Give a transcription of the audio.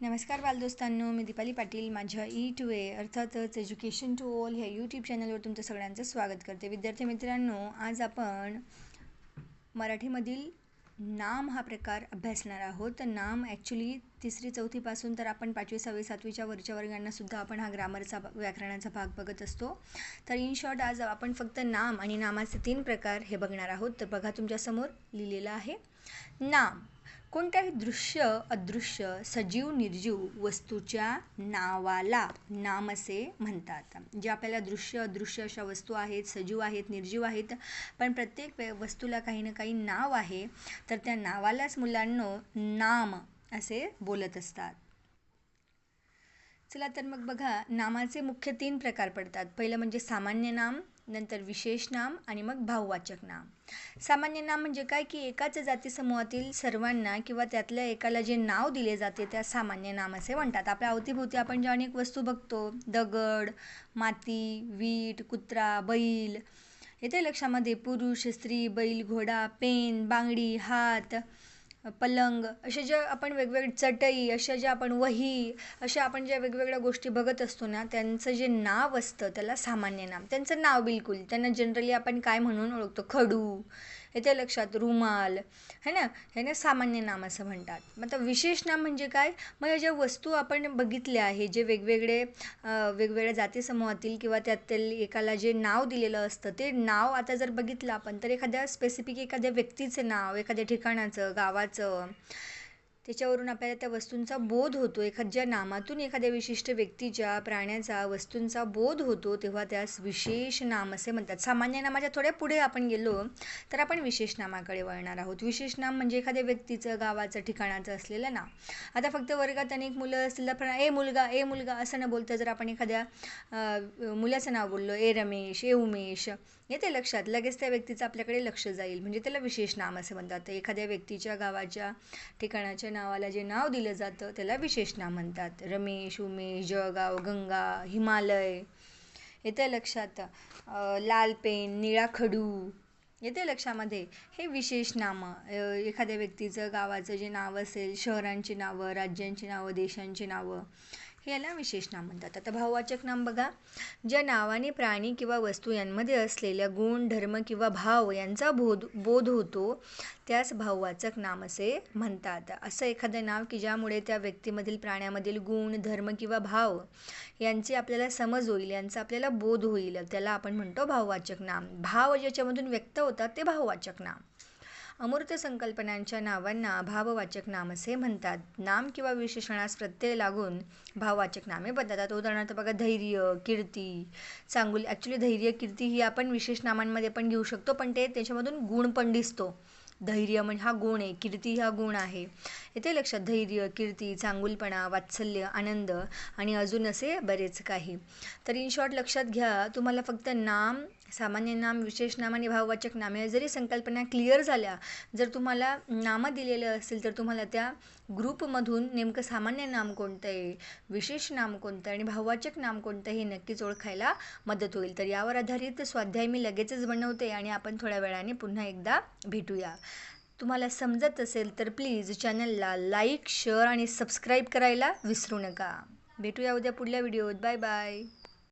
नमस्कार बालदोस्तांनो मी दीपाली पाटील. माझ्या E to A अर्थातच एज्युकेशन टू ऑल ह्या यूट्यूब चॅनलवर तुमचं सगळ्यांचं स्वागत करते. विद्यार्थी मित्रांनो आज आपण मराठीमधील नाम हा प्रकार अभ्यासणार आहोत. तर नाम ॲक्च्युली तिसरी चौथीपासून तर आपण पाचवी सहावी सातवीच्या वरच्या वर्गांनासुद्धा आपण हा ग्रामरचा व्याकरणाचा भाग बघत असतो. तर इन शॉर्ट आज आपण फक्त नाम आणि नामाचे तीन प्रकार हे बघणार आहोत. तर बघा तुमच्यासमोर लिहिलेलं आहे. नाम. कोणत्याही दृश्य अदृश्य सजीव निर्जीव वस्तूच्या नावाला नाम असे म्हणतात. जे आपल्याला दृश्य अदृश्य अशा वस्तू आहेत सजीव आहेत निर्जीव आहेत पण प्रत्येक वस्तूला काही ना काही नाव आहे तर त्या नावालाच मुलांनो नाम असे बोलत असतात. चला तर मग बघा नामाचे मुख्य तीन प्रकार पडतात. पहिलं म्हणजे सामान्य नाम नंतर विशेष नाम आणि मग भाववाचक नाम. सामान्य नाम म्हणजे काय? की एकाच जाती समूहातील सर्वांना किंवा त्यातल्या एकाला जे नाव दिले जाते त्या सामान्य नाम असे म्हणतात. आपल्या अवतीभोवती आपण ज्या अनेक वस्तू बघतो दगड माती वीट कुत्रा बैल येते लक्षामध्ये? पुरुष स्त्री बैल घोडा पेन बांगडी हात. पलंग असे ज्या आपण वेगवेगळे चटई अशा ज्या आपण वही अशा आपण ज्या वेगवेगळ्या गोष्टी बघत असतो ना त्यांचं जे नाव असतं त्याला सामान्य नाम. त्यांचं नाव बिलकुल. त्यांना जनरली आपण काय म्हणून ओळखतो? खडू. येते लक्षात रुमाल है ना? हे ना सामान्य नाम असं म्हणतात. मग आता विशेष नाम म्हणजे काय? मग ज्या वस्तू आपण बघितल्या आहे जे वेगवेगळे वेगवेगळ्या जाती समूहातील किंवा त्यातील एकाला जे नाव दिलेलं असतं ते नाव आता जर बघितलं आपण तर एखाद्या स्पेसिफिक एखाद्या व्यक्तीचं नाव एखाद्या ठिकाणाचं गावाचं त्याच्यावरून आपल्याला त्या वस्तूंचा बोध होतो. एखाद्या नामातून एखाद्या विशिष्ट व्यक्तीच्या प्राण्याचा वस्तूंचा बोध होतो तेव्हा त्यास विशेष नाम असे म्हणतात. सामान्य नामाच्या थोड्या पुढे आपण गेलो तर आपण विशेष नामाकडे वळणार आहोत. विशेष नाम म्हणजे एखाद्या व्यक्तीचं गावाचं ठिकाणाचं असलेलं नाव आता फक्त वर्गात अनेक मुलं असलेलं तर ए मुलगा ए मुलगा असं न बोलतं जर आपण एखाद्या मुलाचं नाव बोललो ए रमेश ए उमेश येते लक्षात लगेच त्या व्यक्तीचं आपल्याकडे लक्ष जाईल. म्हणजे त्याला विशेष नाम असे म्हणतात. एखाद्या व्यक्तीच्या गावाच्या ठिकाणाच्या नावाला जे नाव दिलं जातं त्याला विशेष नाम म्हणतात. रमेश उमेश जळगाव गंगा हिमालय. येते लक्षात. लाल पेन निळा खडू. येते लक्षामध्ये. हे विशेष नामं. एखाद्या व्यक्तीचं गावाचं जे नाव असेल शहरांची नावं राज्यांची नावं देशांची नावं याला विशेष नाम म्हणतात. आता भाववाचक नाम बघा. ज्या नावाने प्राणी किंवा वस्तू यांमध्ये असलेल्या गुण धर्म किंवा भाव यांचा बोध बोध होतो त्यास भाववाचक नाम असे म्हणतात. असं एखादं नाव की ज्यामुळे त्या व्यक्तीमधील प्राण्यामधील गुण धर्म किंवा भाव यांची आपल्याला समज होईल यांचा आपल्याला बोध होईल. त्याला आपण म्हणतो भाववाचक नाम. भाव ज्याच्यामधून व्यक्त होतात ते भाववाचक नाम. अमूर्त संकल्पनांच्या नावांना भाववाचक नाम असे म्हणतात. नाम किंवा विशेषणास प्रत्यय लागून भाववाचक नामे बदलतात. उदाहरणार्थ बघा धैर्य कीर्ती चांगुल ॲक्च्युली धैर्य कीर्ती ही आपण विशेष नामांमध्ये पण घेऊ शकतो पण ते त्याच्यामधून गुण पण दिसतो. धैर्य म्हणजे हा गुण आहे कीर्ती हा गुण आहे. येते लक्षात धैर्य कीर्ती चांगुलपणा वात्सल्य आनंद आणि अजून असे बरेच काही. तर इन शॉर्ट लक्षात घ्या तुम्हाला फक्त नाम सामान्य नाम विशेष नाम आणि भाववाचक नाम या जरी संकल्पना क्लिअर झाल्या जर तुम्हाला नामं दिलेलं असेल तर तुम्हाला त्या ग्रुपमधून नेमकं सामान्य नाम कोणतं आहे विशेष नाम कोणतं आणि भाववाचक नाम कोणतं हे नक्कीच ओळखायला मदत होईल. तर यावर आधारित स्वाध्याय मी लगेचच बनवते आणि आपण थोड्या वेळाने पुन्हा एकदा भेटूया. तुम्हाला समजत असेल तर प्लीज चॅनलला लाईक शेअर आणि सबस्क्राईब करायला विसरू नका. भेटूया उद्या पुढल्या व्हिडिओत बाय बाय